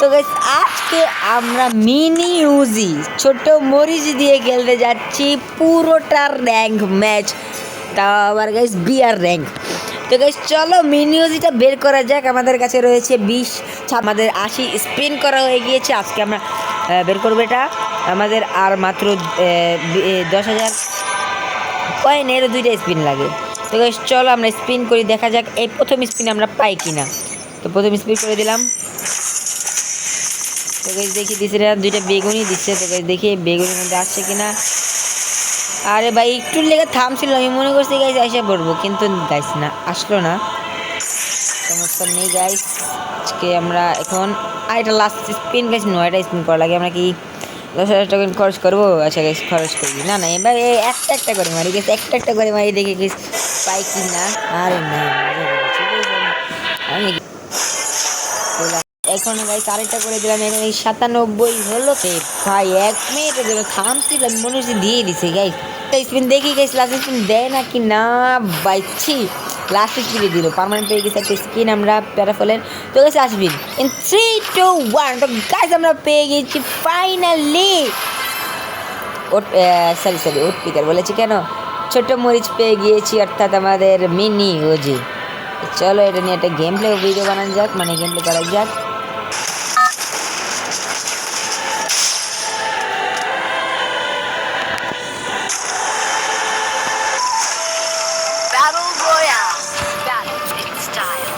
তো গাইস আজকে আমরা মিনি ইউজি ছোট মরিচ দিয়ে খেলতে যাচ্ছি, পুরোটা র্যাঙ্ক ম্যাচ তা আবার গাইস বিয়ার র্যাঙ্ক তো গাইস চলো মিনি ইউজিটা বের করা যাক। আমাদের কাছে রয়েছে বিশ আমাদের আশি স্পিন করা হয়ে গিয়েছে। আজকে আমরা বের করব এটা। আমাদের আর মাত্র দশ হাজার কয়েনের দুইটা স্পিন লাগে। তো গাইস চলো আমরা স্পিন করি, দেখা যাক এই প্রথম স্পিন আমরা পাই কিনা। তো প্রথম স্পিন করে দিলাম। তো গাইস দেখি দিছে দুইটা বেগুনি দিচ্ছে তো গাইস দেখি বেগুনির মধ্যে আসছে কিনা আরে ভাই একটু লেগে থামছিল আমি মনে করছি গাইস এসে পড়ব কিন্তু গাইস না আসলো না সমস্যা নেই গাইস আজকে আমরা এখন আর এটা লাস্ট স্পিন গাইস নয়টা স্পিন করা লাগে আমরা কি দশ হাজার টাকা খরচ করব আচ্ছা গাইস খরচ করি না না এবার একটা একটা করে মারি গেছে একটা একটা করে মারি দেখে গেছি পাই কি না আরে না? আমি এখন গাইস আরেকটা করে দিলাম, এখানে সাতানব্বই হলো তো। ভাই, এক মিনিটের জন্য থামছিল আমি মনে হচ্ছে দিয়ে দিছে গাইস স্পিন দেখি গাইস লাস্ট স্পিন দেয় না কি না বাইছি লাস্ট স্পিনে দিল পার্মানেন্ট পেয়ে গেছে একটা স্কিন আমরা প্যারাফলের তো গেছে আসবিন ইন থ্রি টু ওয়ান তো গাইস আমরা পেয়ে গেছি ফাইনালি ওট সরি সরি ওট পিকার বলেছি কেন? ছোট মরিচ পেয়ে গিয়েছি, অর্থাৎ আমাদের মিনি ওজি চলো, এটা নিয়ে একটা গেম প্লে ভিডিও বানানো যাক মানে গেম প্লে করা যাক।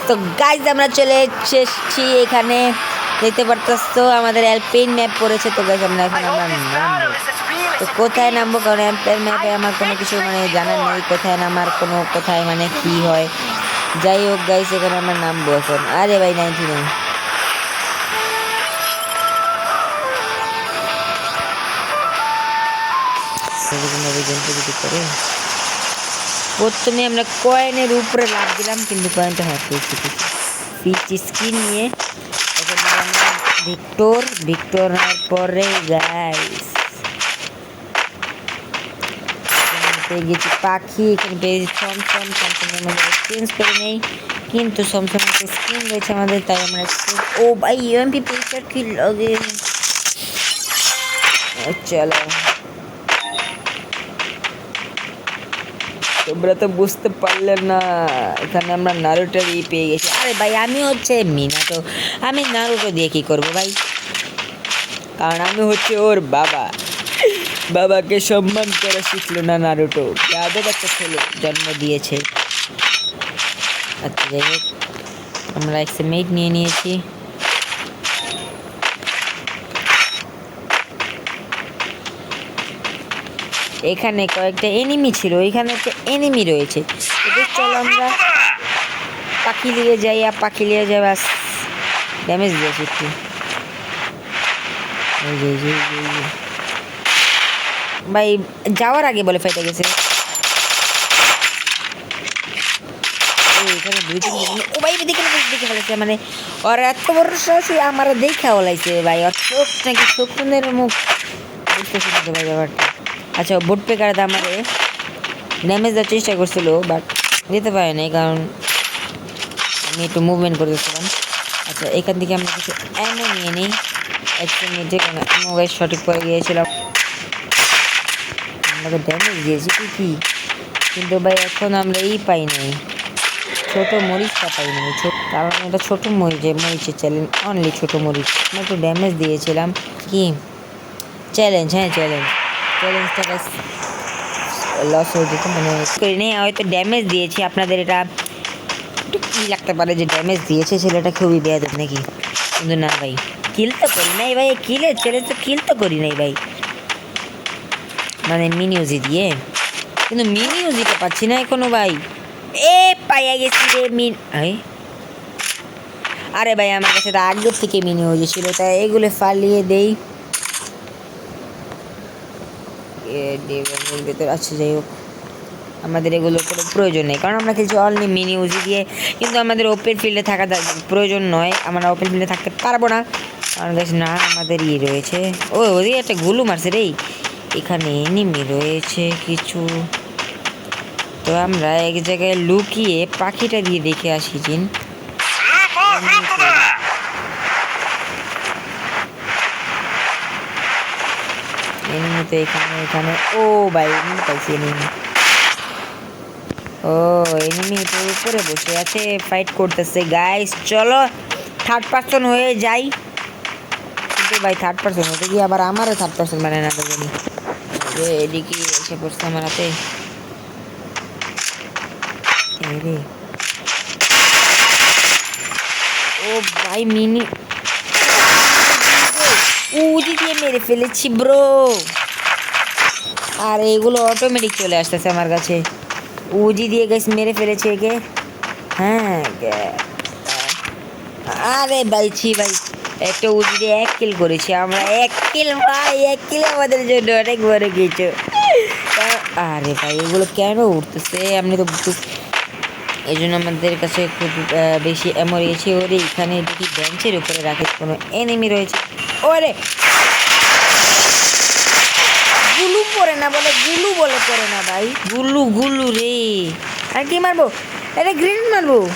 তো গাইজ আমরা চলে এসেছি এখানে। দেখতে তো আমাদের অ্যালপেইন ম্যাপ পড়েছে। তো গাইজ আমরা এখন আমরা নামবো। তো কোথায় নামবো? কারণ অ্যালপেইন ম্যাপে আমার কোনো কিছু মানে জানার নেই কোথায় নামার কোনো কোথায় মানে কি হয়। যাই হোক গাইজ এখানে আমরা নামবো এখন। আরে ভাই নাইনটি নেই এরকমভাবে গেমটা যদি করে। প্রথমে আমরা কয়েনের উপরে লাভ দিলাম কিন্তু কয়েনটা হাত পেয়েছি পিচ স্ক্রিন নিয়ে এখন আমরা ভিক্টর ভিক্টর হওয়ার পরে গাইস পেয়ে গেছি পাখি এখানে পেয়েছি সমসম সমসমের মধ্যে এক্সচেঞ্জ করে নেই কিন্তু সমসমের একটা স্ক্রিন রয়েছে আমাদের তাই আমরা exchange- ও ভাই ইউএমপি পেয়েছে কি লাগে চলো তোমরা তো বুঝতে পারলে না। এখানে আমরা নারুটোর ই পেয়ে গেছি। আরে ভাই, আমি হচ্ছে মিনা তো। আমি নারুটো দিয়ে কি করব ভাই? কারণ আমি হচ্ছে ওর বাবা। বাবাকে সম্মান করা শিখলো না নারুটো। যাদের একটা ছেলে জন্ম দিয়েছে। আচ্ছা যাই হোক, আমরা এক্সেমেট নিয়ে নিয়েছি। এখানে কয়েকটা এনিমি ছিল, এখানে একটা এনিমি রয়েছে। চলো আমরা পাখি নিয়ে যাই, আর পাখি নিয়ে যাই বাস ড্যামেজ দিয়েছি একটু। ভাই, যাওয়ার আগে বলে ফেটে গেছে। মানে ওর এত বড় সাহস আমার দেখা ওলাইছে ভাই। চোখ নাকি শকুনের মুখ। বুঝতেছি ভাই ব্যাপারটা। আচ্ছা বোট পেকার আমারে ড্যামেজ দেওয়ার চেষ্টা করছিল বাট দিতে পারে নাই কারণ আমি একটু মুভমেন্ট করতেছিলাম। আচ্ছা এখান থেকে আমরা কিছু অ্যামো নিয়ে নিই। এক মিনিটে গাইজ সঠিক করে গিয়েছিলাম। আমরা ড্যামেজ দিয়েছি ঠিকই কিন্তু ভাই, এখন আমরা এই পাই নাই। ছোট মরিচটা পাই নাই। কারণ এটা ছোটো মরিচ মরিচের চ্যালেঞ্জ অনলি ছোটো মরিচ। আমরা একটু ড্যামেজ দিয়েছিলাম। কি? চ্যালেঞ্জ হ্যাঁ চ্যালেঞ্জ চ্যালেঞ্জটা লস হয়ে মানে করি নেই হয়তো ড্যামেজ দিয়েছি। আপনাদের এটা একটু কী লাগতে পারে যে ড্যামেজ দিয়েছে ছেলেটা খুবই বেয়াদব নাকি? কিন্তু না ভাই কিল তো করি নাই ভাই কিলের চ্যালেঞ্জ তো কিল তো করি নাই ভাই। মানে মিনি ইউজি দিয়ে। কিন্তু মিনি ইউজিটা পাচ্ছি না এখনও ভাই। এ, পাইয়া গেছি রে মিন আরে ভাই, আমার কাছে তো আগের থেকে মিনি ইউজি ছিল, তাই এগুলো ফালিয়ে দেই এ দেবের ভেতর আচ্ছা যাই হোক আমাদের এগুলো কোনো প্রয়োজন নেই। কারণ আমরা কিছু অনলি মিনি ইউজি দিয়ে কিন্তু আমাদের ওপেন ফিল্ডে থাকা প্রয়োজন নয়। আমরা ওপেন ফিল্ডে থাকতে পারব না। কারণ কাছে না আমাদের ইয়ে রয়েছে। ও ওদিকে একটা গুলু মারছে রে। এখানে এনিমি রয়েছে কিছু। তো আমরা এক জায়গায় লুকিয়ে পাখিটা দিয়ে দেখে আসি জিন। তো এখানে এখানে। ও ভাই এনিমি পাইছি এনিমি ও এনিমি তো উপরে বসে আছে ফাইট করতেছে। গাইস চলো থার্ড পার্সন হয়ে যাই। কিন্তু ভাই থার্ড পার্সন হতে গিয়ে আবার আমারও থার্ড পার্সন মানে না তো জানি এদিকে এসে পড়ছে আমার হাতে। ও ভাই, মিনি উদি দিয়ে মেরে ফেলেছি ব্রো আর, এগুলো অটোমেটিক চলে আসতেছে আমার কাছে। উজি দিয়ে গেছে মেরে ফেলেছে একে। হ্যাঁ আরে ভাই ছি ভাই। একটা উজি দিয়ে এক কিল করেছি আমরা। এক কিল ভাই, এক কিল আমাদের জন্য। অনেক বড় কিছু। আরে ভাই, এগুলো কেন উঠতেছে? আপনি তো এই জন্য আমাদের কাছে খুব বেশি এমন রয়েছে। ওরে, এখানে দেখি বেঞ্চের উপরে রাখে। কোনো এনিমি রয়েছে। ওরে। গুলু পড়ে না বলে গুলু বলে পড়ে না ভাই। গুলু গুলু রে। আর কি মারবো? এটা গ্রিন মারবো।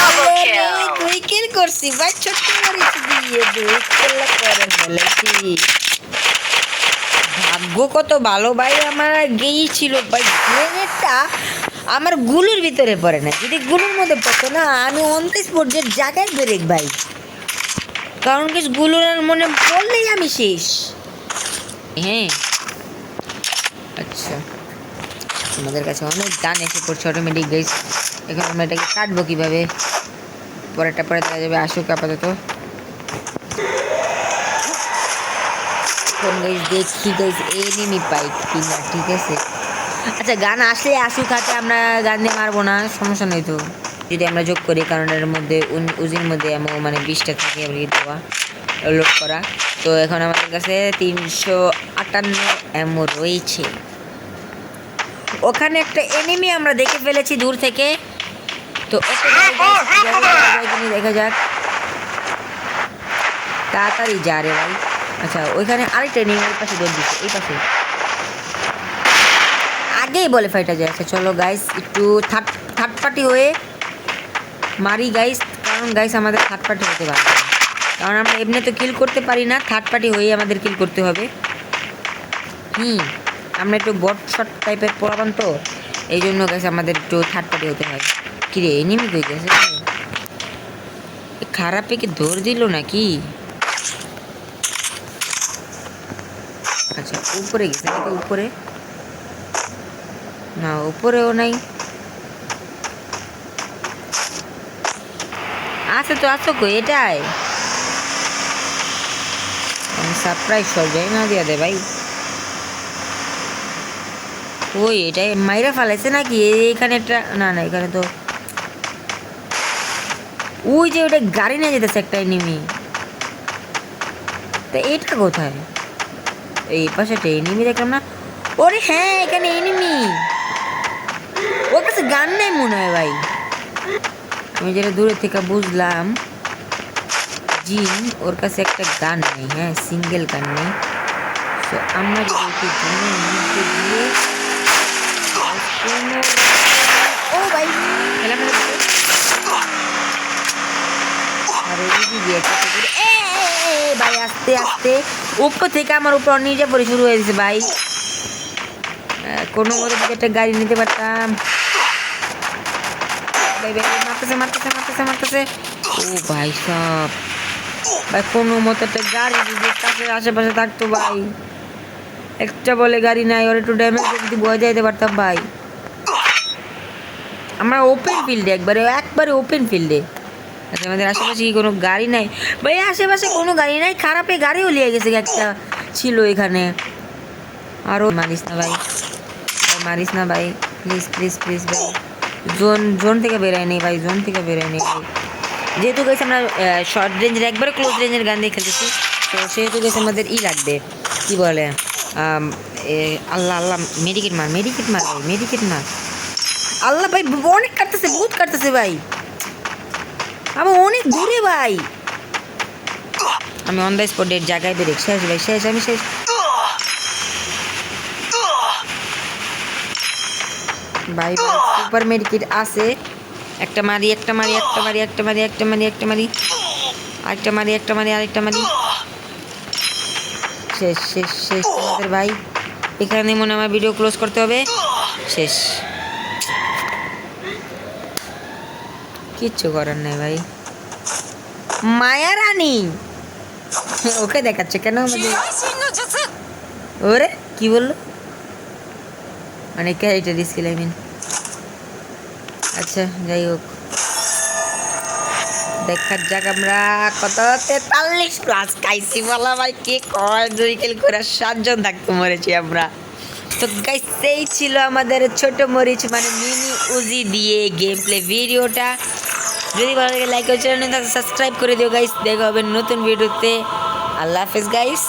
Double আরে, kill. দুই কিল করছি ভাই ছোট্ট মরিচ দিয়ে দুই কিল করে ফেলেছি ভাগ্য কত ভালো ভাই আমার গিয়েছিল ভাই। গ্রেনেডটা আমার গুলুর ভিতরে পড়ে না। যদি গুলুর মধ্যে পড়তো না, আমি অন দি স্পট যে জায়গায় ব্রেক ভাই। কারণ কি, গুলুর মনে পড়লেই আমি শেষ। হ্যাঁ। আচ্ছা। আমাদের কাছে অনেক গান এসে পড়ছে অটোমেটিক গাইস এখন আমরা এটাকে কাটবো কীভাবে? পরেরটা পরে দেওয়া যাবে। আসুক আপাতত। দেখি গাইস এনিমি পাই কিনা, ঠিক আছে? আচ্ছা গান আসলে আসুক হাতে আমরা গান দিয়ে মারবো না সমস্যা নেই তো। যদি আমরা যোগ করি কারণ এর মধ্যে উজির মধ্যে এমন মানে বিশটা থাকে আর কি দেওয়া লোড করা। তো এখন আমাদের কাছে তিনশো আটান্ন এমও রয়েছে। ওখানে একটা এনিমি আমরা দেখে ফেলেছি দূর থেকে। তো ওকে দেখা যাক তাড়াতাড়ি যা রে ভাই। আচ্ছা ওইখানে আরেকটা এনিমি ওই পাশে দৌড় দিচ্ছে এই পাশে। আগেই বলে ফাইটা যায় চলো গাইস একটু থার্ড থার্ড পার্টি হয়ে মারি গাইস কারণ গাইস আমাদের থার্ড পার্টি হতে পারবে না। কারণ আমরা এমনি তো কিল করতে পারি না থার্ড পার্টি হয়ে আমাদের কিল করতে হবে। হুম, আমরা একটু বট শট টাইপের পড়াবান তো, এই জন্য গাইস আমাদের একটু থার্ড পার্টি হতে হয়। কিরে এনিমি কই গেছে? খারাপে কি দৌড় দিল নাকি? আচ্ছা উপরে গেছে উপরে? না, উপরেও নাই। আছে তো আছো কই? এটাই। সারপ্রাইজ সব যাই না দিয়া দে ভাই। ওই, এটাই মাইরা ফালাইছে নাকি? এইখানে একটা না না, এখানে তো ওই যে ওটা গাড়ি নিয়ে যেতেছে একটা এনিমি তা এটা কোথায়? এই পাশে একটা এনিমি দেখলাম না। ওরে হ্যাঁ এখানে এনিমি কাছে গান নাই মনে হয় ভাই। আমি যেটা দূরে থেকে বুঝলাম, জিন ওর কাছে একটা গান নেই হ্যাঁ সিঙ্গেল গান নেই। তো আমরা যদি দিয়ে ও ভাই ভাই উপর থেকে আমার উপর পরে শুরু হয়ে গেছে ভাই কোনো একটা গাড়ি নিতে পারতাম। মারতেছে মারতেছে মারতেছে মারতেছে ও ভাই সব ভাই কোনো মতো একটা গাড়ি যদি কাছে আশেপাশে থাকতো ভাই একটা বলে গাড়ি নাই ওর একটু ড্যামেজ যদি বয়ে যাইতে পারতাম ভাই আমরা ওপেন ফিল্ডে একবারে একবারে ওপেন ফিল্ডে আচ্ছা আমাদের আশেপাশে কি কোনো গাড়ি নাই ভাই আশেপাশে কোনো গাড়ি নাই খারাপে গাড়িও লিয়ে গেছে একটা ছিল এখানে আরও মারিস না ভাই মারিস না ভাই প্লিজ প্লিজ প্লিজ ভাই জোন জোন থেকে বেরোয় নেই ভাই, জোন থেকে বেরোয় নেই ভাই। যেহেতু গেছে আমরা শর্ট রেঞ্জের একবারে ক্লোজ রেঞ্জের গান দিয়ে খেলতেছি, তো সেহেতু গেছে আমাদের ই লাগবে, কি বলে আল্লাহ আল্লাহ মেডিকেট মার মেডিকেট মার ভাই মেডিকেট মার আল্লাহ ভাই, অনেক কাটতেছে, বহুত কাটতেছে ভাই। আমি অনেক দূরে ভাই। আমি অন দ্য স্পটের জায়গায় বেরেক শেষ ভাই, শেষ, আমি শেষ। বাই বাই সুপার মেডিকিট আছে। একটা মারি একটা মারি একটা মারি একটা মারি একটা মারি একটা মারি। আরেকটা মারি একটা মারি আরেকটা মারি। শেষ শেষ শেষ তোমাদের ভাই। এখানে মনে আমার ভিডিও ক্লোজ করতে হবে। শেষ। কিচ্ছু করার নেই ভাই। মায়া রানী! ওকে দেখাচ্ছে কেন আমাদের? ওরে কি বলল? মানে ক্যারেক্টার স্কিল আই মিন আচ্ছা যাই হোক। দেখার যাক আমরা কত তেতাল্লিশ প্লাস খাইছি, বলা ভাই, কে কয় দুই কিল করে সাতজন থাকতে মরেছি আমরা। তো গাইস সেই ছিল আমাদের ছোট মরিচ মানে মিনি উজি দিয়ে গেম প্লে ভিডিওটা। যদি ভালো লাগে লাইক করে চ্যানেল সাবস্ক্রাইব করে দিও গাইস দেখা হবে নতুন ভিডিওতে। আল্লাহ হাফেজ গাইস